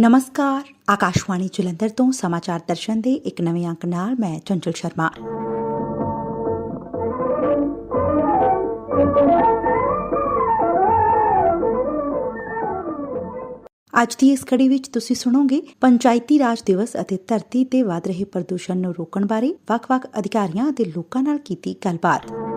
ਨਮਸਕਾਰ ਆਕਾਸ਼ਵਾਣੀ ਜਲੰਧਰ ਤੋਂ ਸਮਾਚਾਰ ਦਰਸ਼ਨ ਦੇ ਇੱਕ ਨਵੇਂ ਅੰਕ ਨਾਲ ਮੈਂ ਚੰਚਲ ਸ਼ਰਮਾ ਅੱਜ ਦੀ ਇਸ ਕੜੀ ਵਿੱਚ ਤੁਸੀਂ ਸੁਣੋਗੇ ਪੰਚਾਇਤੀ ਰਾਜ ਦਿਵਸ ਅਤੇ ਧਰਤੀ ਤੇ ਵਧ ਰਹੇ ਪ੍ਰਦੂਸ਼ਣ ਨੂੰ ਰੋਕਣ ਬਾਰੇ ਵੱਖ-ਵੱਖ ਅਧਿਕਾਰੀਆਂ ਅਤੇ ਲੋਕਾਂ ਨਾਲ ਕੀਤੀ ਗੱਲਬਾਤ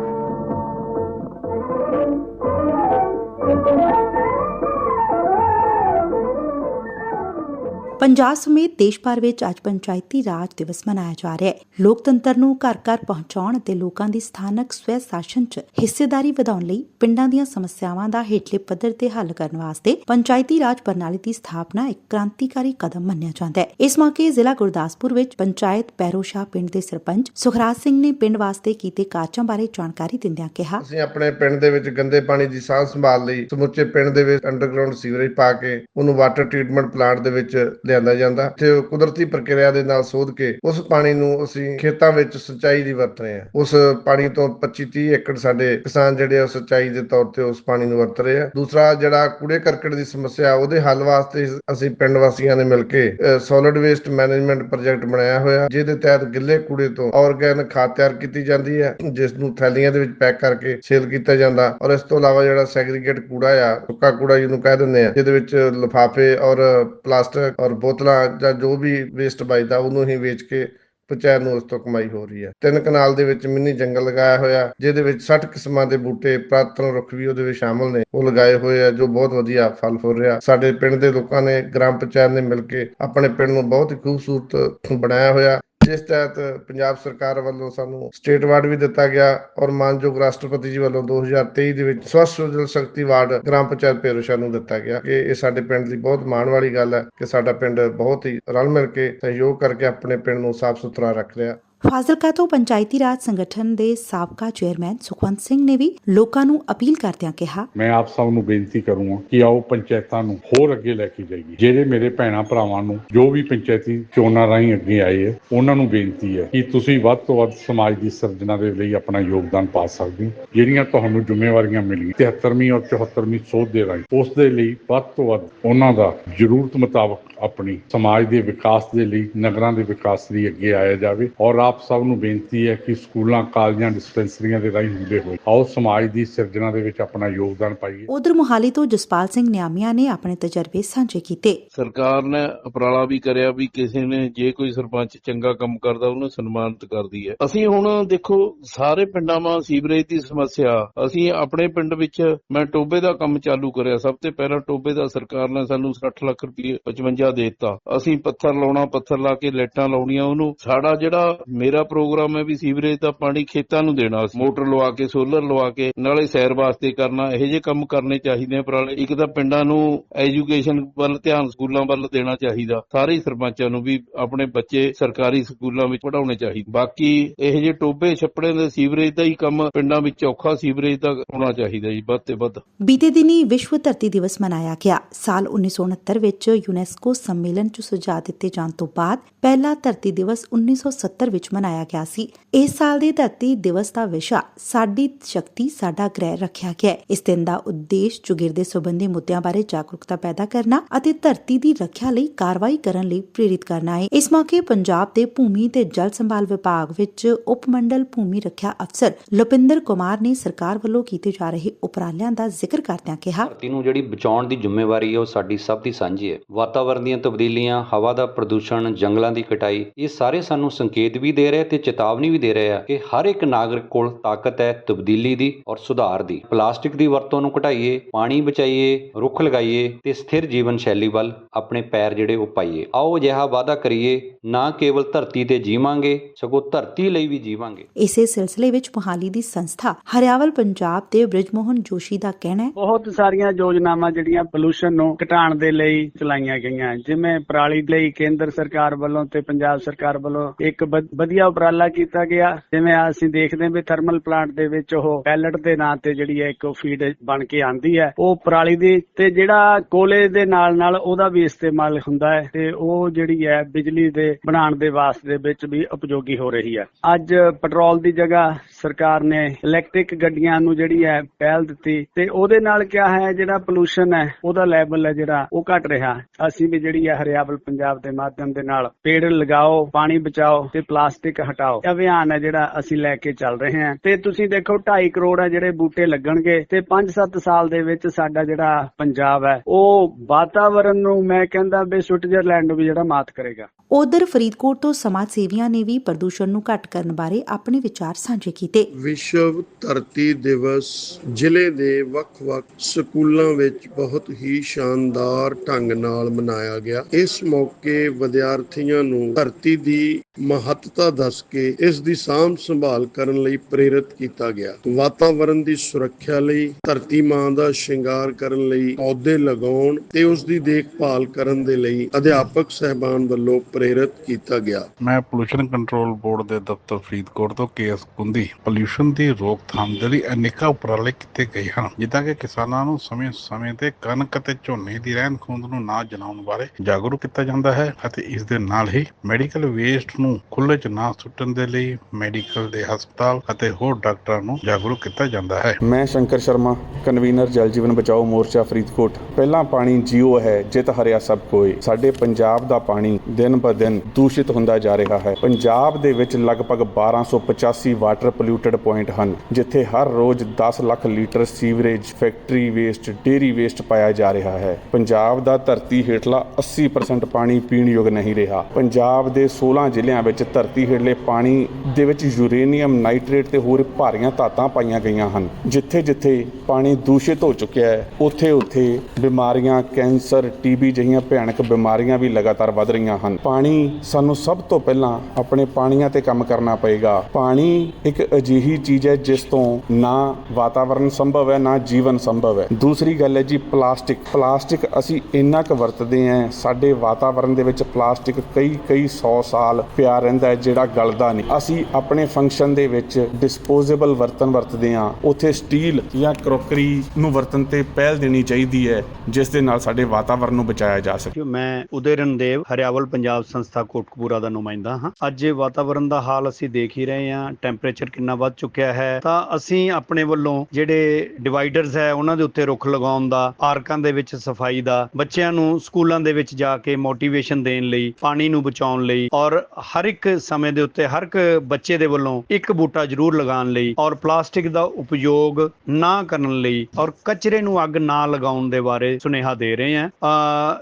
ਪੰਜਾਬ ਸਮੇਤ ਦੇਸ਼ ਭਰ ਵਿੱਚ ਅੱਜ ਪੰਚਾਇਤੀ ਰਾਜ ਦਿਵਸ ਮਨਾਇਆ ਜਾ ਰਿਹਾ ਹੈ। ਲੋਕਤੰਤਰ ਨੂੰ ਘਰ-ਘਰ ਪਹੁੰਚਾਉਣ ਅਤੇ ਲੋਕਾਂ ਦੀ ਸਥਾਨਕ ਸਵੈ ਸ਼ਾਸਨ 'ਚ ਹਿੱਸੇਦਾਰੀ ਵਧਾਉਣ ਲਈ ਪਿੰਡਾਂ ਦੀਆਂ ਸਮੱਸਿਆਵਾਂ ਦਾ ਹੇਠਲੇ ਪੱਧਰ ਤੇ ਹੱਲ ਕਰਨ ਵਾਸਤੇ ਪੰਚਾਇਤੀ ਰਾਜ ਪ੍ਰਣਾਲੀ ਦੀ ਸਥਾਪਨਾ ਇੱਕ ਕ੍ਰਾਂਤੀਕਾਰੀ ਕਦਮ ਮੰਨਿਆ ਜਾਂਦਾ ਹੈ। ਇਸ ਮੌਕੇ ਜ਼ਿਲ੍ਹਾ ਗੁਰਦਾਸਪੁਰ ਵਿੱਚ ਪੰਚਾਇਤ ਪੈਰੋਸ਼ਾ ਪਿੰਡ ਦੇ ਸਰਪੰਚ ਸੁਖਰਾਜ ਸਿੰਘ ਨੇ ਪਿੰਡ ਵਾਸਤੇ ਕੀਤੇ ਕਾਰਜਾਂ ਬਾਰੇ ਜਾਣਕਾਰੀ ਦਿੰਦਿਆਂ ਕਿਹਾ, ਅਸੀਂ ਆਪਣੇ ਪਿੰਡ ਦੇ ਵਿੱਚ ਗੰਦੇ ਪਾਣੀ ਦੀ ਸਾਂਭ ਸੰਭਾਲ ਲਈ ਸਮੁੱਚੇ ਪਿੰਡ ਦੇ ਵਿੱਚ ਅੰਡਰਗਰਾਉਂਡ ਸੀਵਰੇਜ ਪਾ ਕੇ ਉਹਨੂੰ ਵਾਟਰ ਟ੍ਰੀਟਮੈਂਟ ਪਲਾਂਟ ਦੇ ਵਿੱਚ ਲਿਆਂਦਾ ਜਾਂਦਾ। ਤੇ ਕੁਦਰਤੀ ਪ੍ਰਕਿਰਿਆ ਦੇ ਨਾਲ ਸੋਧ ਕੇ ਉਸ ਪਾਣੀ ਨੂੰ ਅਸੀਂ ਖੇਤਾਂ ਵਿੱਚ ਸਿੰਚਾਈ ਦੀ ਵਰਤ ਰਹੇ ਹਾਂ। ਉਸ ਪਾਣੀ ਤੋਂ 25 30 ਏਕੜ ਸਾਡੇ ਕਿਸਾਨ ਜਿਹੜੇ ਆ ਸਿੰਚਾਈ ਦੇ ਤੌਰ ਤੇ ਉਸ ਪਾਣੀ ਨੂੰ ਵਰਤ ਰਹੇ ਆ। ਦੂਸਰਾ ਜਿਹੜਾ ਕੂੜੇ ਕਰਕਟ ਦੀ ਸਮੱਸਿਆ, ਉਹਦੇ ਹੱਲ ਵਾਸਤੇ ਅਸੀਂ ਪਿੰਡ ਵਾਸੀਆਂ ਨੇ ਮਿਲ ਕੇ ਸੋਲਿਡ ਵੇਸਟ ਮੈਨੇਜਮੈਂਟ ਪ੍ਰੋਜੈਕਟ ਬਣਾਇਆ ਹੋਇਆ। ਜਿਹਦੇ ਤਹਿਤ ਗਿੱਲੇ ਕੂੜੇ ਤੋਂ ਆਰਗੈਨਿਕ ਖਾਦ ਤਿਆਰ ਕੀਤੀ ਜਾਂਦੀ ਹੈ ਜਿਸ ਨੂੰ ਥੈਲੀਆਂ ਦੇ ਵਿੱਚ ਪੈਕ ਕਰਕੇ ਸੇਲ ਕੀਤਾ ਜਾਂਦਾ। ਔਰ ਇਸ ਤੋਂ ਇਲਾਵਾ ਜਿਹੜਾ ਸੈਗਰੀਗੇਟ ਕੂੜਾ ਆ, ਸੁੱਕਾ ਕੂੜਾ ਜਿਹਨੂੰ ਕਹਿ ਦਿੰਦੇ ਆ, ਜਿਹਦੇ ਵਿੱਚ ਲਿਫਾਫੇ ਔਰ ਪਲਾਸਟਿਕ ਔਰ ਬੋਤਲਾਂ ਜਾਂ ਜੋ ਵੀ ਵੇਸਟ ਬਚਦਾ, ਉਹਨੂੰ ਹੀ ਵੇਚ ਕੇ ਪੰਚਾਇਤ ਨੂੰ ਉਸ ਤੋਂ ਕਮਾਈ ਹੋ ਰਹੀ ਹੈ। ਤਿੰਨ ਕਨਾਲ ਦੇ ਵਿੱਚ ਮਿੰਨੀ ਜੰਗਲ ਲਗਾਇਆ ਹੋਇਆ, ਜਿਹਦੇ ਵਿੱਚ 60 ਕਿਸਮਾਂ ਦੇ ਬੂਟੇ, ਪ੍ਰਾਤਨ ਰੁੱਖ ਵੀ ਉਹਦੇ ਵਿੱਚ ਸ਼ਾਮਲ ਨੇ। ਉਹ ਲਗਾਏ ਹੋਏ ਆ, ਜੋ ਬਹੁਤ ਵਧੀਆ ਫਲ ਫੁੱਲ ਰਿਹਾ। ਸਾਡੇ ਪਿੰਡ ਦੇ ਲੋਕਾਂ ਨੇ, ਗ੍ਰਾਮ ਪੰਚਾਇਤ ਨੇ ਮਿਲ ਕੇ ਆਪਣੇ ਪਿੰਡ ਨੂੰ ਬਹੁਤ ਹੀ ਖੂਬਸੂਰਤ ਬਣਾਇਆ ਹੋਇਆ। ਜਿਸ ਤਹਿਤ ਪੰਜਾਬ ਸਰਕਾਰ ਵੱਲੋਂ ਸਾਨੂੰ ਸਟੇਟ ਅਵਾਰਡ ਵੀ ਦਿੱਤਾ ਗਿਆ ਔਰ ਮਾਨਯੋਗ ਰਾਸ਼ਟਰਪਤੀ ਜੀ ਵੱਲੋਂ 2023 ਦੇ ਵਿੱਚ ਸਵੱਛ ਜਲ ਸ਼ਕਤੀ ਅਵਾਰਡ ਗ੍ਰਾਮ ਪੰਚਾਇਤ ਪੇਰੋਸ਼ਾ ਨੂੰ ਦਿੱਤਾ ਗਿਆ ਕਿ ਇਹ ਸਾਡੇ ਪਿੰਡ ਦੀ ਬਹੁਤ ਮਾਣ ਵਾਲੀ ਗੱਲ ਹੈ ਕਿ ਸਾਡਾ ਪਿੰਡ ਬਹੁਤ ਹੀ ਰਲ ਮਿਲ ਕੇ ਸਹਿਯੋਗ ਕਰਕੇ ਆਪਣੇ ਪਿੰਡ ਨੂੰ ਸਾਫ਼ ਸੁਥਰਾ ਰੱਖ ਰਿਹਾ। ਫਾਜ਼ਿਲਕਾ ਤੋਂ ਪੰਚਾਇਤੀ ਰਾਜ ਸੰਗਠਨ ਦੇ ਸਾਬਕਾ ਚੇਅਰਮੈਨ ਸੁਖਵੰਤ ਸਿੰਘ ਨੇ ਵੀ ਲੋਕਾਂ ਨੂੰ ਅਪੀਲ ਕਰਦਿਆਂ ਕਿਹਾ। ਮੈਂ ਆਪ ਸਭ ਨੂੰ ਬੇਨਤੀ ਕਰੂੰਗਾ ਕਿ ਆਓ ਪੰਚਾਇਤਾਂ ਨੂੰ ਹੋਰ ਅੱਗੇ ਲੈ ਕੇ ਜਾਈਏ। ਜਿਹੜੇ ਮੇਰੇ ਭੈਣਾ ਭਰਾਵਾਂ ਨੂੰ ਜੋ ਵੀ ਪੰਚਾਇਤੀ ਚੋਣਾਂ ਰਾਹੀਂ ਅੱਗੇ ਆਏ ਹੈ ਉਹਨਾਂ ਨੂੰ ਬੇਨਤੀ ਹੈ ਕਿ ਤੁਸੀਂ ਵੱਧ ਤੋਂ ਵੱਧ ਸਮਾਜ ਦੀ ਸਿਰਜਣਾ ਦੇ ਲਈ ਆਪਣਾ ਯੋਗਦਾਨ ਪਾ ਸਕਦੇ ਹੋ। ਜਿਹੜੀਆਂ ਤੁਹਾਨੂੰ ਜ਼ਿੰਮੇਵਾਰੀਆਂ ਮਿਲੀਆਂ 73ਵੀਂ ਔਰ 74ਵੀਂ ਸੋਧ ਦੇ ਰਾਹੀਂ, ਉਸ ਦੇ ਲਈ ਵੱਧ ਤੋਂ ਵੱਧ ਉਹਨਾਂ ਦਾ ਜ਼ਰੂਰਤ ਮੁਤਾਬਕ ਆਪਣੀ ਸਮਾਜ ਦੇ ਵਿਕਾਸ ਦੇ ਲਈ ਨਗਰਾਂ ਦੇ ਵਿਕਾਸ ਲਈ ਅੱਗੇ ਆਇਆ ਜਾਵੇ। ਔਰ ਆਪ ਸਭ ਨੂੰ ਬੇਨਤੀ ਹੈ ਕਿ ਸਕੂਲਾਂ ਕਾਲਜਾਂ ਡਿਸਪੈਂਸਰੀਆਂ ਦੇ ਰਾਹੀਂ ਹੁੰਦੇ ਹੋਏ ਆਓ ਸਮਾਜ ਦੀ ਸਿਰਜਣਾ ਦੇ ਵਿੱਚ ਆਪਣਾ ਯੋਗਦਾਨ ਪਾਈਏ। ਉਧਰ ਮੁਹਾਲੀ ਤੋਂ ਜਸਪਾਲ ਸਿੰਘ ਨਿਆਮੀਆ ਨੇ ਆਪਣੇ ਤਜਰਬੇ ਸਾਂਝੇ ਕੀਤੇ। ਸਰਕਾਰ ਨੇ ਉਪਰਾਲਾ ਵੀ ਕਰਿਆ ਵੀ ਕਿਸੇ ਨੇ ਜੇ ਕੋਈ ਸਰਪੰਚ ਚੰਗਾ ਕੰਮ ਕਰਦਾ ਉਹਨੂੰ ਸਨਮਾਨਿਤ ਕਰਦੀ ਹੈ। ਅਸੀਂ ਹੁਣ ਦੇਖੋ ਸਾਰੇ ਪਿੰਡਾਂ 'ਮਾ ਸੀਵਰੇਜ ਦੀ ਸਮੱਸਿਆ। ਅਸੀਂ ਆਪਣੇ ਪਿੰਡ ਵਿੱਚ ਮੈਂ ਟੋਬੇ ਦਾ ਕੰਮ ਚਾਲੂ ਕਰਿਆ। ਸਭ ਤੋਂ ਪਹਿਲਾਂ ਟੋਬੇ ਦਾ ਸਰਕਾਰ ਨੇ ਸਾਨੂੰ 60 ਲੱਖ ਰੁਪਏ 55 ਦੇ ਦੇਤਾ। ਅਸੀਂ ਪੱਥਰ ਲਾਉਣਾ, ਪੱਥਰ ਲਾ ਕੇ ਲਾਈਟਾਂ ਲਾਉਣੀਆਂ ਉਹਨੂੰ। ਸਾਡਾ ਜਿਹੜਾ ਮੇਰਾ ਪ੍ਰੋਗਰਾਮ ਹੈ ਵੀ ਸੀਵਰੇਜ ਦਾ ਪਾਣੀ ਖੇਤਾਂ ਨੂੰ ਦੇਣਾ ਮੋਟਰ ਲਵਾ ਕੇ, ਸੋਲਰ ਲਵਾ ਕੇ, ਨਾਲੇ ਸੈਰ ਵਾਸਤੇ ਕਰਨਾ। ਇਹੋ ਜਿਹੇ ਕੰਮ ਕਰਨੇ ਚਾਹੀਦੇ ਆ ਉਪਰਾਲੇ ਇੱਕ ਤਾਂ ਪਿੰਡਾਂ ਨੂੰ ਐਜੂਕੇਸ਼ਨ ਵੱਲ ਧਿਆਨ ਸਕੂਲਾਂ ਵੱਲ ਦੇਣਾ ਚਾਹੀਦਾ। ਸਾਰੇ ਸਰਪੰਚਾਂ ਨੂੰ ਵੀ ਆਪਣੇ ਬੱਚੇ ਸਰਕਾਰੀ ਸਕੂਲਾਂ ਵਿੱਚ ਪੜਾਉਣੇ ਚਾਹੀਦੇ। ਬਾਕੀ ਇਹ ਜਿਹੇ ਟੋਬੇ ਛੱਪੜੇ ਦੇ ਸੀਵਰੇਜ ਦਾ ਹੀ ਕੰਮ ਪਿੰਡਾਂ ਵਿੱਚ ਔਖਾ ਸੀਵਰੇਜ ਦਾ ਹੋਣਾ ਚਾਹੀਦਾ ਜੀ, ਵੱਧ ਤੇ ਵੱਧ। ਬੀਤੇ ਦਿਨੀ ਵਿਸ਼ਵ ਧਰਤੀ ਦਿਵਸ ਮਨਾਇਆ ਗਿਆ। ਸਾਲ 1969 ਵਿੱਚ ਯੂਨੈਸਕੋ ਸੰਮੇਲਨ 'ਚ ਸੁਝਾਅ ਦਿੱਤੇ ਜਾਣ ਤੋਂ ਬਾਅਦ ਪਹਿਲਾ ਧਰਤੀ ਦਿਵਸ 1970 ਵਿੱਚ ਮਨਾਇਆ ਗਿਆ ਸੀ। ਇਸ ਸਾਲ ਦੇ ਧਰਤੀ ਦਿਵਸ ਦਾ ਵਿਸ਼ਾ ਸਾਡੀ ਸ਼ਕਤੀ, ਸਾਡਾ ਗ੍ਰਹਿ ਰੱਖਿਆ ਗਿਆ ਹੈ। ਇਸ ਦਿਨ ਦਾ ਉਦੇਸ਼ ਚੁਗਿਰਦੇ ਸੰਬੰਧੀ ਮੁੱਦਿਆਂ ਬਾਰੇ ਜਾਗਰੂਕਤਾ ਪੈਦਾ ਕਰਨਾ ਅਤੇ ਧਰਤੀ ਦੀ ਰੱਖਿਆ ਲਈ ਕਾਰਵਾਈ ਕਰਨ ਲਈ ਪ੍ਰੇਰਿਤ ਕਰਨਾ ਹੈ। ਇਸ ਮੌਕੇ ਪੰਜਾਬ ਦੇ ਭੂਮੀ ਤੇ ਜਲ ਸੰਭਾਲ ਵਿਭਾਗ ਵਿੱਚ ਉਪ ਮੰਡਲ ਭੂਮੀ ਰੱਖਿਆ ਅਫਸਰ ਲੁਪਿੰਦਰ ਕੁਮਾਰ ਨੇ ਸਰਕਾਰ ਵੱਲੋਂ ਕੀਤੇ ਜਾ ਰਹੇ ਉਪਰਾਲਿਆਂ ਦਾ ਜ਼ਿਕਰ ਕਰਦਿਆਂ ਕਿਹਾ ਧਰਤੀ ਨੂੰ ਜਿਹੜੀ ਬਚਾਉਣ ਦੀ ਜ਼ਿੰਮੇਵਾਰੀ ਹੈ, ਉਹ ਸਾਡੀ ਸਭ ਦੀ ਸਾਂਝੀ ਹੈ। ਵਾਤਾਵਰਣ ਦੀਆਂ ਤਬਦੀਲੀਆਂ ਹਵਾ ਦਾ ਪ੍ਰਦੂਸ਼ਣ ਜੰਗਲਾਂ ਦੀ ਕਟਾਈ ਇਹ ਸਾਰੇ ਸਾਨੂੰ ਸੰਕੇਤ ਵੀ ਦੇ ਰਹੇ ਤੇ ਚੇਤਾਵਨੀ ਵੀ ਦੇ ਰਹੇ ਆ ਕਿ ਹਰ ਇੱਕ ਨਾਗਰਿਕ ਕੋਲ ਤਾਕਤ ਹੈ ਤਬਦੀਲੀ ਦੀ ਔਰ ਸੁਧਾਰ ਦੀ। ਪਲਾਸਟਿਕ ਦੀ ਵਰਤੋਂ ਨੂੰ ਘਟਾਈਏ ਪਾਣੀ ਬਚਾਈਏ ਰੁੱਖ ਲਗਾਈਏ ਤੇ ਸਥਿਰ ਜੀਵਨ ਸ਼ੈਲੀ ਵੱਲ ਆਪਣੇ ਪੈਰ ਜਿਹੜੇ ਉਹ ਪਾਈਏ। ਆਓ ਅਜਿਹਾ ਵਾਅਦਾ ਕਰੀਏ ਨਾ ਕੇਵਲ ਧਰਤੀ ਤੇ ਜੀਵਾਂਗੇ ਸਗੋਂ ਧਰਤੀ ਲਈ ਵੀ ਜੀਵਾਂਗੇ। ਇਸੇ ਸਿਲਸਿਲੇ ਵਿੱਚ ਮੁਹਾਲੀ ਦੀ ਸੰਸਥਾ ਹਰਿਆਵਲ ਪੰਜਾਬ ਦੇ ਬ੍ਰਿਜਮੋਹਨ ਜੋਸ਼ੀ ਦਾ ਕਹਿਣਾ ਹੈ ਬਹੁਤ ਸਾਰੀਆਂ ਯੋਜਨਾਵਾਂ ਜਿਹੜੀਆਂ ਪੋਲੂਸ਼ਨ ਨੂੰ ਘਟਾਉਣ ਦੇ ਲਈ ਚਲਾਈਆਂ ਗਈਆਂ ਜਿਵੇਂ ਪਰਾਲੀ ਲਈ ਕੇਂਦਰ ਸਰਕਾਰ ਵੱਲੋਂ ਤੇ ਪੰਜਾਬ ਸਰਕਾਰ ਵੱਲੋਂ ਇੱਕ ਵਧੀਆ ਉਪਰਾਲਾ ਕੀਤਾ ਗਿਆ, ਜਿਵੇਂ ਅਸੀਂ ਦੇਖਦੇ ਹਾਂ ਵੀ ਥਰਮਲ ਪਲਾਂਟ ਦੇ ਵਿੱਚ ਉਹ ਪੈਲਟ ਦੇ ਨਾਂ ਤੇ ਜਿਹੜੀ ਹੈ ਇੱਕ ਫੀਡ ਬਣ ਕੇ ਆਂਦੀ ਹੈ। ਉਹ ਪਰਾਲੀ ਦੀ ਤੇ ਜਿਹੜਾ ਕੋਲੇ ਦੇ ਨਾਲ ਨਾਲ ਉਹਦਾ ਵੀ ਇਸਤੇਮਾਲ ਹੁੰਦਾ ਹੈ ਤੇ ਉਹ ਜਿਹੜੀ ਹੈ ਬਿਜਲੀ ਦੇ ਬਣਾਉਣ ਦੇ ਵਾਸਤੇ ਵਿੱਚ ਵੀ ਉਪਯੋਗੀ ਹੋ ਰਹੀ ਹੈ। ਅੱਜ ਪੈਟਰੋਲ ਦੀ ਜਗ੍ਹਾ ਸਰਕਾਰ ਨੇ ਇਲੈਕਟ੍ਰਿਕ ਗੱਡੀਆਂ ਨੂੰ ਜਿਹੜੀ ਹੈ ਪਹਿਲ ਦਿੱਤੀ ਤੇ ਉਹਦੇ ਨਾਲ ਕਿਆ ਹੈ, ਜਿਹੜਾ ਪੋਲੂਸ਼ਨ ਹੈ, ਉਹਦਾ ਲੈਵਲ ਹੈ ਜਿਹੜਾ ਉਹ ਘਟ ਰਿਹਾ। ਅਸੀਂ ਵੀ ਜਿਹੜੀ ਹੈ ਹਰਿਆਵਲ ਪੰਜਾਬ ਦੇ ਮਾਧਿਅਮ ਦੇ ਨਾਲ ਪੇੜ ਲਗਾਓ ਪਾਣੀ ਬਚਾਓ ਤੇ ਪਲਾਸਟਿਕ ਹਟਾਓ। ਇਹ ਅਭਿਆਨ ਹੈ ਜਿਹੜਾ ਅਸੀਂ ਲੈ ਕੇ ਚੱਲ ਰਹੇ ਹਾਂ। ਤੇ ਤੁਸੀਂ ਦੇਖੋ 2.5 ਕਰੋੜ ਆ ਜਿਹੜੇ ਬੂਟੇ ਲੱਗਣਗੇ ਤੇ 5-7 ਸਾਲ ਦੇ ਵਿੱਚ ਸਾਡਾ ਜਿਹੜਾ ਪੰਜਾਬ ਹੈ ਉਹ ਵਾਤਾਵਰਣ ਨੂੰ ਮੈਂ ਕਹਿੰਦਾ ਵੀ ਸਵਿਟਜ਼ਰਲੈਂਡ ਨੂੰ ਵੀ ਜਿਹੜਾ ਮਾਤ ਕਰੇਗਾ। ਉਧਰ ਫਰੀਦਕੋਟ ਤੋਂ ਸਮਾਜ ਸੇਵੀਆਂ ਨੇ ਵੀ ਪ੍ਰਦੂਸ਼ਣ ਨੂੰ ਘੱਟ ਕਰਨ ਬਾਰੇ ਆਪਣੇ ਵਿਚਾਰ ਸਾਂਝੇ ਕੀਤੇ। ਵਿਸ਼ਵ ਧਰਤੀ ਦਿਵਸ ਜ਼ਿਲ੍ਹੇ ਦੇ ਵੱਖ-ਵੱਖ ਸਕੂਲਾਂ ਵਿੱਚ ਬਹੁਤ ਹੀ ਸ਼ਾਨਦਾਰ ਢੰਗ ਨਾਲ ਮਨਾਇਆ ਗਿਆ। ਇਸ ਮੌਕੇ ਵਿਦਿਆਰਥੀਆਂ ਨੂੰ ਧਰਤੀ ਦੀ ਮਹੱਤਤਾ ਦੱਸ ਕੇ ਇਸ ਦੀ ਸਾਂਭ ਸੰਭਾਲ ਕਰਨ ਲਈ ਪ੍ਰੇਰਿਤ ਕੀਤਾ ਗਿਆ। ਵਾਤਾਵਰਣ ਦੀ ਸੁਰੱਖਿਆ ਲਈ, ਧਰਤੀ ਮਾਂ ਦਾ ਸ਼ਿੰਗਾਰ ਕਰਨ ਲਈ ਪੌਦੇ ਲਗਾਉਣ ਤੇ ਉਸ ਦੀ ਦੇਖਭਾਲ ਕਰਨ ਦੇ ਲਈ ਅਧਿਆਪਕ ਸਹਿਬਾਨ ਵੱਲੋਂ ਪ੍ਰੇਰਿਤ ਕੀਤਾ ਗਿਆ। ਮੈਂ ਪੋਲੂਸ਼ਨ ਕੰਟਰੋਲ ਬੋਰਡ ਦੇ ਦਫ਼ਤਰ ਫਰੀਦਕੋਟ ਤੋਂ ਕੇਐਸ ਕੁੰਦੀ। ਪੋਲੂਸ਼ਨ ਦੀ ਰੋਕਥਾਮ ਦੇ ਲਈ ਅਨੇਕਾਂ ਉਪਰਾਲੇ ਕੀਤੇ ਗਏ ਹਨ, ਜਿੱਦਾਂ ਕਿ ਕਿਸਾਨਾਂ ਨੂੰ ਸਮੇਂ-ਸਮੇਂ ਤੇ ਕਣਕ ਅਤੇ ਝੋਨੇ ਦੀ ਰਹਿੰਦ-ਖੂੰਦ ਨੂੰ ਨਾ ਜਲਾਉਣ ਬਾਰੇ ਜਾਗਰੂਕ ਕੀਤਾ ਜਾਂਦਾ ਹੈ ਅਤੇ ਇਸ ਦੇ ਨਾਲ ਹੀ ਮੈਡੀਕਲ ਵੇਸਟ ਨੂੰ ਖੁੱਲ੍ਹੇ 'ਚ ਨਾ ਸੁੱਟਣ ਦੇ ਲਈ ਮੈਡੀਕਲ ਦੇ ਹਸਪਤਾਲ ਅਤੇ ਹੋਰ ਡਾਕਟਰਾਂ ਨੂੰ ਜਾਗਰੂਕ ਕੀਤਾ ਜਾਂਦਾ ਹੈ। ਮੈਂ ਸ਼ੰਕਰ ਸ਼ਰਮਾ, ਕਨਵੀਨਰ ਜਲ ਜੀਵਨ ਬਚਾਓ ਮੋਰਚਾ ਫਰੀਦਕੋਟ। ਪਹਿਲਾਂ ਪਾਣੀ ਜੀਓ ਹੈ, ਜਿਤ ਹਰਿਆ ਸਭ ਕੋਏ ਸਾਡੇ ਪੰਜਾਬ ਦਾ ਪਾਣੀ ਦਿਨ ਬ ਦਿਨ ਦੂਸ਼ਿਤ ਹੁੰਦਾ ਜਾ ਰਿਹਾ ਹੈ। ਪੰਜਾਬ ਦੇ ਵਿੱਚ ਲਗਭਗ 1285 ਵਾਟਰ ਪੋਲਿਊਟਡ ਪੁਆਇੰਟ ਹਨ, ਜਿੱਥੇ ਹਰ ਰੋਜ਼ 10 lakh litre sewerage factory waste dairy waste ਪਾਇਆ ਜਾ ਰਿਹਾ ਹੈ। ਪੰਜਾਬ ਦਾ ਧਰਤੀ ਹੇਠਲਾ 80% ਪਾਣੀ ਪੀਣ ਯੋਗ ਨਹੀਂ ਰਿਹਾ। ਪੰਜਾਬ ਦੇ 16 ਜ਼ਿਲ੍ਹਿਆਂ ਵਿੱਚ ਧਰਤੀ ਹੇਠਲੇ ਪਾਣੀ ਦੇ ਵਿੱਚ ਯੂਰੇਨੀਅਮ ਨਾਈਟ੍ਰੇਟ ਤੇ ਹੋਰ ਭਾਰੀਆਂ ਧਾਤਾਂ ਪਾਈਆਂ ਗਈਆਂ ਹਨ। ਜਿੱਥੇ ਜਿੱਥੇ ਪਾਣੀ ਦੂਸ਼ਿਤ ਹੋ ਚੁੱਕਿਆ ਹੈ ਉੱਥੇ ਉੱਥੇ ਬਿਮਾਰੀਆਂ, ਕੈਂਸਰ, ਟੀਬੀ ਜਿਹੀਆਂ ਭਿਆਨਕ ਬਿਮਾਰੀਆਂ ਵੀ ਲਗਾਤਾਰ ਵੱਧ ਰਹੀਆਂ ਹਨ। ਪਾਣੀ ਸਾਨੂੰ ਸਭ ਤੋਂ ਪਹਿਲਾਂ ਆਪਣੇ ਪਾਣੀਆਂ ਤੇ ਕੰਮ ਕਰਨਾ ਪਏਗਾ। ਪਾਣੀ ਇੱਕ ਅਜਿਹੀ ਚੀਜ਼ ਹੈ ਜਿਸ ਤੋਂ ਨਾ ਵਾਤਾਵਰਣ ਸੰਭਵ ਹੈ, ਨਾ ਜੀਵਨ ਸੰਭਵ ਹੈ। ਦੂਸਰੀ ਗੱਲ ਹੈ ਜੀ ਪਲਾਸਟਿਕ। ਪਲਾਸਟਿਕ ਅਸੀਂ ਇੰਨਾ ਕੁ ਵਰਤਦੇ ਆਂ ਸਾਡੇ ਵਾਤਾਵਰਣ ਦੇ ਵਿੱਚ ਪਲਾਸਟਿਕ ਕਈ ਕਈ 100 ਸਾਲ ਪਿਆ ਰਹਿੰਦਾ ਹੈ, ਜਿਹੜਾ ਗਲਦਾ ਨਹੀਂ। ਅਸੀਂ ਆਪਣੇ ਫੰਕਸ਼ਨ ਦੇ ਵਿੱਚ ਡਿਸਪੋਜ਼ੇਬਲ ਬਰਤਨ ਵਰਤਦੇ ਆਂ ਉੱਥੇ ਸਟੀਲ ਜਾਂ ਕਰੋਕਰੀ ਨੂੰ ਵਰਤਨ ਤੇ ਪਹਿਲ ਦੇਣੀ ਚਾਹੀਦੀ ਹੈ, ਜਿਸ ਦੇ ਨਾਲ ਸਾਡੇ ਵਾਤਾਵਰਣ ਨੂੰ ਬਚਾਇਆ ਜਾ ਸਕੇ। ਮੈਂ ਉਦੇ ਰਣਦੇਵ ਹਰਿਆਵਲ ਪੰਜਾਬ ਸੰਸਥਾ ਕੋਟਕਪੂਰਾ ਦਾ ਨੁਮਾਇੰਦਾ ਹਾਂ। ਅੱਜ ਇਹ ਵਾਤਾਵਰਣ ਦਾ ਹਾਲ ਅਸੀਂ ਦੇਖ ਹੀ ਰਹੇ ਹਾਂ। ਟੈਂਪਰੇਚਰ ਕਿੰਨਾ ਵੱਧ ਚੁੱਕਿਆ ਹੈ। ਤਾਂ ਅਸੀਂ ਆਪਣੇ ਵੱਲੋਂ ਜਿਹੜੇ ਡਿਵਾਈਡਰਸ ਹੈ, ਉਹਨਾਂ ਦੇ ਉੱਤੇ ਰੁੱਖ ਲਗਾਉਣ ਦਾ, ਪਾਰਕਾਂ ਦੇ ਵਿੱਚ ਸਫ਼ਾਈ ਦਾ, ਬੱਚਿਆਂ ਨੂੰ ਸਕੂਲਾਂ ਦੇ ਵਿੱਚ ਜਾ ਕੇ ਮੋਟੀਵੇਸ਼ਨ ਦੇਣ ਲਈ, ਪਾਣੀ ਨੂੰ ਬਚਾਉਣ ਲਈ ਔਰ ਹਰ ਇੱਕ ਸਮੇਂ ਦੇ ਉੱਤੇ ਹਰ ਇੱਕ ਬੱਚੇ ਦੇ ਵੱਲੋਂ ਇੱਕ ਬੂਟਾ ਜ਼ਰੂਰ ਲਗਾਉਣ ਲਈ ਔਰ ਪਲਾਸਟਿਕ ਦਾ ਉਪਯੋਗ ਨਾ ਕਰਨ ਲਈ ਔਰ ਕਚਰੇ ਨੂੰ ਅੱਗ ਨਾ ਲਗਾਉਣ ਦੇ ਬਾਰੇ ਸੁਨੇਹਾ ਦੇ ਰਹੇ ਹਾਂ।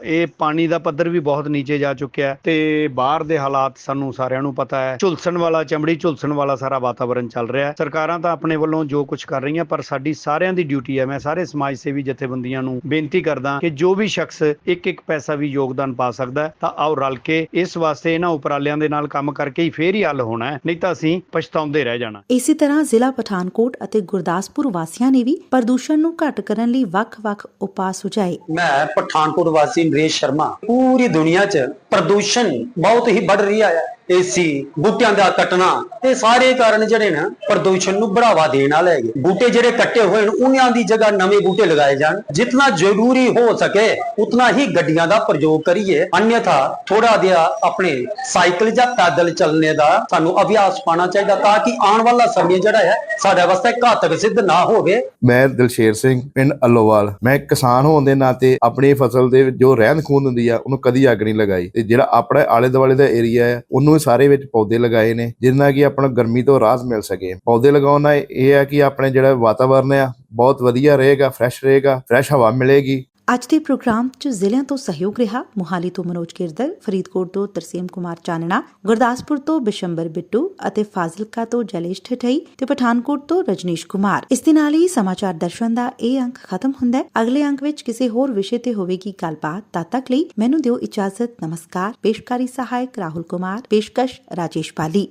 ਇਹ ਪਾਣੀ ਦਾ ਪੱਧਰ ਵੀ ਬਹੁਤ ਨੀਚੇ ਜਾ ਚੁੱਕਿਆ ਹੈ ਤੇ ਬਾਹਰ ਦੇ ਹਾਲਾਤ ਸਾਨੂੰ ਸਾਰਿਆਂ ਨੂੰ ਪਤਾ ਹੈ। ਝੁਲਸਣ ਵਾਲਾ, ਚਮੜੀ ਝੁਲਸਣ ਵਾਲਾ ਸਾਰਾ ਵਾਤਾਵਰਣ ਚੱਲ ਰਿਹਾ ਹੈ। ਸਰਕਾਰਾਂ ਤਾਂ ਆਪਣੇ ਵੱਲੋਂ ਜੋ ਕੁਝ ਕਰ ਰਹੀਆਂ ਪਰ ਸਾਡੀ ਸਾਰਿਆਂ ਦੀ ਡਿਊਟੀ ਹੈ। ਮੈਂ ਸਾਰੇ ਸਮਾਜ ਸੇਵੀ ਜਥੇਬੰਦੀਆਂ ਨੂੰ ਬੇਨਤੀ ਕਰਦਾ ਕਿ ਜੋ ਵੀ ਸ਼ਖਸ ਇੱਕ ਇੱਕ ਪੈਸਾ ਵੀ ਯੋਗਦਾਨ ਪਾ ਸਕਦਾ ਹੈ ਤਾਂ ਆਓ ਰਲ ਕੇ ਇਸ ਵਾਸਤੇ ਇਹਨਾਂ ਉਪਰਾਲਿਆਂ ਦੇ ਨਾਲ ਕੰਮ ਕਰਕੇ ਹੀ ਫੇਰ ਹੀ ਹੱਲ ਹੋਣਾ ਹੈ ਨਹੀਂ ਤਾਂ ਅਸੀਂ ਪਛਤਾਉਂਦੇ ਰਹਿ ਜਾਣਾ ਇਸੇ ਤਰ੍ਹਾਂ ਜ਼ਿਲ੍ਹਾ ਪਠਾਨਕੋਟ ਅਤੇ ਗੁਰਦਾਸਪੁਰ ਵਾਸੀਆਂ ਨੇ ਵੀ ਪ੍ਰਦੂਸ਼ਣ ਨੂੰ ਘੱਟ ਕਰਨ ਲਈ ਵੱਖ-ਵੱਖ ਉਪਾਅ ਸੁਝਾਏ। ਮੈਂ ਪਠਾਨਕੋਟ ਵਾਸੀ ਨਰੇਸ਼ ਸ਼ਰਮਾ ਪੂਰੀ ਦੁਨੀਆ 'ਚ ਪ੍ਰਦੂਸ਼ਣ ਬਹੁਤ ਹੀ ਵੱਧ ਰਿਹਾ ਹੈ। ਏਸੀ, ਬੂਟਿਆਂ ਦਾ ਕੱਟਣਾ, ਇਹ ਸਾਰੇ ਕਾਰਨ ਜਿਹੜੇ ਨਾ ਪ੍ਰਦੂਸ਼ਣ ਨੂੰ ਬੜਾਵਾ ਦੇਣ ਵਾਲੇ ਹੈਗੇ। ਬੂਟੇ ਜਿਹੜੇ ਕੱਟੇ ਹੋਏ ਨੇ ਉਹਨਾਂ ਦੀ ਜਗ੍ਹਾ ਨਵੇਂ ਬੂਟੇ ਲਗਾਏ ਜਾਣ। ਜਿੰਨਾ ਜ਼ਰੂਰੀ ਹੋ ਸਕੇ, ਉਤਨਾ ਹੀ ਗੱਡੀਆਂ ਦਾ ਪ੍ਰਯੋਗ ਕਰੀਏ। ਅਨਯਥਾ ਥੋੜਾ ਜਿਹਾ ਆਪਣੇ ਸਾਈਕਲ ਜਾਂ ਪੈਦਲ ਚੱਲਣੇ ਦਾ ਸਾਨੂੰ ਅਭਿਆਸ ਪਾਣਾ ਚਾਹੀਦਾ, ਤਾਂ ਕਿ ਆਉਣ ਵਾਲਾ ਸਮੇਂ ਜਿਹੜਾ ਹੈ, ਸਾਡੇ ਵਾਸਤੇ ਘਾਤਕ ਸਿੱਧ ਨਾ ਹੋਵੇ। ਮੈਂ ਦਿਲਸ਼ੇਰ ਸਿੰਘ, ਪਿੰਡ ਅਲੋਵਾਲ। ਮੈਂ ਕਿਸਾਨ ਹੋਣ ਦੇ ਨਾਤੇ ਆਪਣੀ ਫਸਲ ਦੇ ਜੋ ਰਹਿੰਦ ਖੂੰਦ ਹੁੰਦੀ ਆ, ਉਹਨੂੰ ਕਦੀ ਅੱਗ ਨਹੀਂ ਲਗਾਈ। ਤੇ ਜਿਹੜਾ ਆਪਣੇ ਆਲੇ ਦੁਆਲੇ ਦਾ ਏਰੀਆ ਹੈ ਉਹਨੂੰ ਸਾਰੇ ਵਿੱਚ ਪੌਦੇ ਲਗਾਏ ਨੇ, ਜਿਹਦੇ ਕਿ ਆਪਣਾ ਗਰਮੀ ਤੋਂ ਰਾਹਤ ਮਿਲ ਸਕੇ। ਪੌਦੇ ਲਗਾਉਣਾ ਇਹ ਹੈ ਕਿ ਆਪਣੇ ਜਿਹੜਾ ਵਾਤਾਵਰਨ ਆ, ਬਹੁਤ ਵਧੀਆ ਰਹੇਗਾ ਫਰੈਸ਼ ਰਹੇਗਾ ਫਰੈਸ਼ ਹਵਾ ਮਿਲੇਗੀ। ਅੱਜ ਦੇ ਪ੍ਰੋਗਰਾਮ 'ਚ ਜ਼ਿਲ੍ਹਿਆਂ ਤੋਂ ਸਹਿਯੋਗ ਰਿਹਾ ਮੁਹਾਲੀ ਤੋਂ ਮਨੋਜ ਕਿਰਦਰ ਫਰੀਦਕੋਟ ਤੋਂ ਤਰਸੀਮ ਕੁਮਾਰ ਚਾਨਣਾ, ਗੁਰਦਾਸਪੁਰ ਤੋਂ ਬਿਸ਼ੰਬਰ ਬਿੱਟੂ ਅਤੇ ਫਾਜ਼ਿਲਕਾ ਤੋਂ ਜਲੇਸ਼ ਠਠਈ ਤੇ ਪਠਾਨਕੋਟ ਤੋਂ ਰਜਨੀਸ਼ ਕੁਮਾਰ। ਇਸ ਦੇ ਨਾਲ ਹੀ ਸਮਾਚਾਰ ਦਰਸ਼ਨ ਦਾ ਇਹ ਅੰਕ ਖਤਮ ਹੁੰਦਾ ਹੈ। ਅਗਲੇ ਅੰਕ ਵਿੱਚ ਕਿਸੇ ਹੋਰ ਵਿਸ਼ੇ ਤੇ ਹੋਵੇਗੀ ਗੱਲਬਾਤ ਤਦ ਤੱਕ ਲਈ ਮੈਨੂੰ ਦਿਓ ਇਜਾਜ਼ਤ। ਨਮਸਕਾਰ। ਪੇਸ਼ਕਾਰੀ ਸਹਾਇਕ ਰਾਹੁਲ ਕੁਮਾਰ। ਪੇਸ਼ਕਸ਼ ਰਾਜੇਸ਼ ਪਾਲੀ।